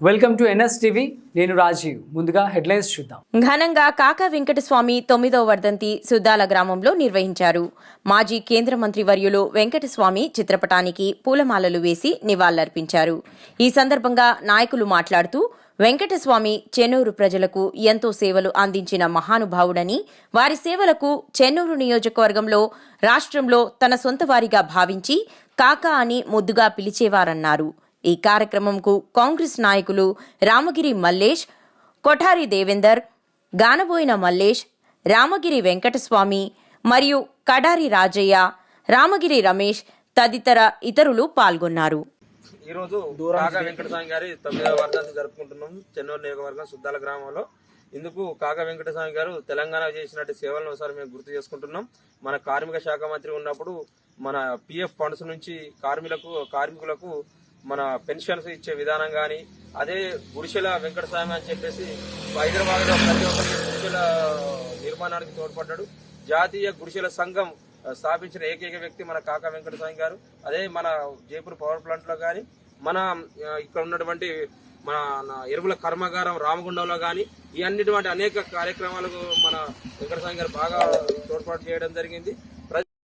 Welcome to NS TV. నేను రాజీవ్. ముందుగా headlines చూద్దాం. ఘనంగా కాకా వెంకటస్వామి తొమ్మిదవ వర్ధంతి సుద్దాల గ్రామంలో నిర్వహించారు. మాజీ కేంద్ర మంత్రి వర్యులు వెంకటస్వామి చిత్రపటానికి పూలమాలలు వేసి నివాళులర్పించారు. ఈ సందర్భంగా నాయకులు మాట్లాడుతూ వెంకటస్వామి చెన్నూరు ప్రజలకు ఎంతో సేవలు అందించిన మహానుభావుడని వారి సేవలకు చెన్నూరు నియోజకవర్గంలో రాష్ట్రంలో తన సొంత వారిగా భావించి కాకా అని ముద్దుగా పిలిచేవారన్నారు. ఈ కార్యక్రమంకు కాంగ్రెస్ నాయకులు రామగిరి మల్లేష్ కొఠారి దేవేందర్ గానబోయిన మల్లేష్ రామగిరి వెంకటస్వామి మరియు కడారి రాజయ్య రామగిరి రమేష్ తదితర ఇతరులు పాల్గొన్నారు. ఈరోజు కాగా వెంకటస్వామి గారి తొమ్మిదవ జరుపుకుంటున్నాం. చెన్నూరు నియోజకవర్గం సుద్దాల గ్రామంలో. ఇందుకు కాగా వెంకటస్వామి గారు తెలంగాణ చేసినట్టు సేవలను ఒకసారి మేము గుర్తు చేసుకుంటున్నాం. మన కార్మిక శాఖ మంత్రి ఉన్నప్పుడు మన పిఎఫ్ ఫండ్స్ నుంచి కార్మికులకు కార్మికులకు మన పెన్షన్స్ ఇచ్చే విధానం కానీ అదే గుడిసెల వెంకటస్వామి అని చెప్పేసి హైదరాబాద్లో ప్రతి ఒక్కరికి గుడిసెల నిర్మాణానికి తోడ్పడ్డాడు. జాతీయ గుడిసెల సంఘం స్థాపించిన ఏకైక వ్యక్తి మన కాకా వెంకటస్వామి గారు. అదే మన జైపూర్ పవర్ ప్లాంట్లో కానీ మన ఇక్కడ ఉన్నటువంటి మన ఎరువుల కర్మాగారం రామగుండంలో కానీ ఈ అన్నిటువంటి అనేక కార్యక్రమాలకు మన వెంకటస్వామి గారు బాగా తోడ్పాటు చేయడం జరిగింది.